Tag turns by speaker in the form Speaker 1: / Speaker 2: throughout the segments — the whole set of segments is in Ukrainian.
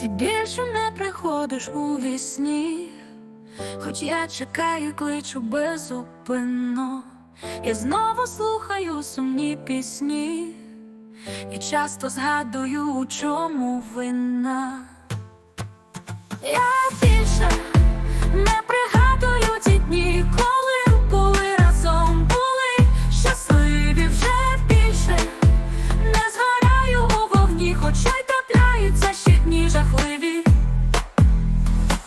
Speaker 1: Ти більше не приходиш у вісні, хоч я чекаю, кличу безупинно. Я знову слухаю сумні пісні і часто згадую, у чому вина.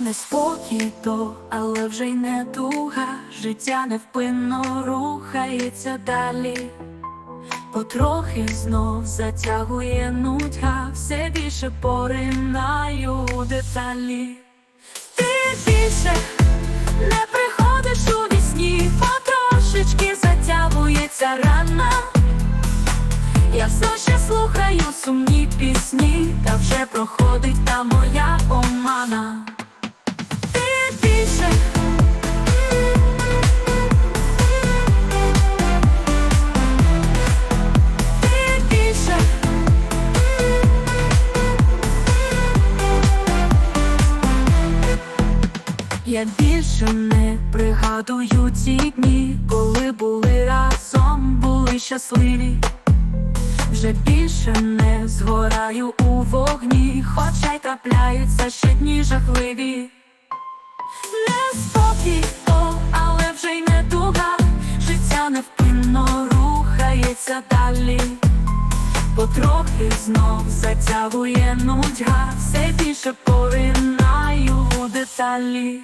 Speaker 1: Неспокій то, але вже й не туга, життя невпинно рухається далі. Потрохи знов затягує нудьга, все більше поринаю у деталі. Ти більше не приходиш у вісні, потрошечки затягується рана. Я все ще слухаю сумні пісні, та вже проходить та моя омана. Я більше не пригадую ті дні, коли були разом, були щасливі. Вже більше не згораю у вогні, хоча й трапляються ще дні жахливі. Не спокій, то, але вже й не туга, життя невпинно рухається далі. Потрохи знов затягує нудьга, все більше поринаю у деталі.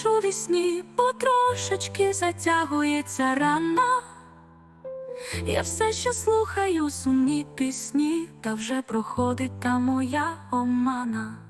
Speaker 1: Приходиш у вісні, потрошечки затягується рана. Я все ще слухаю сумні пісні, та вже проходить та моя омана.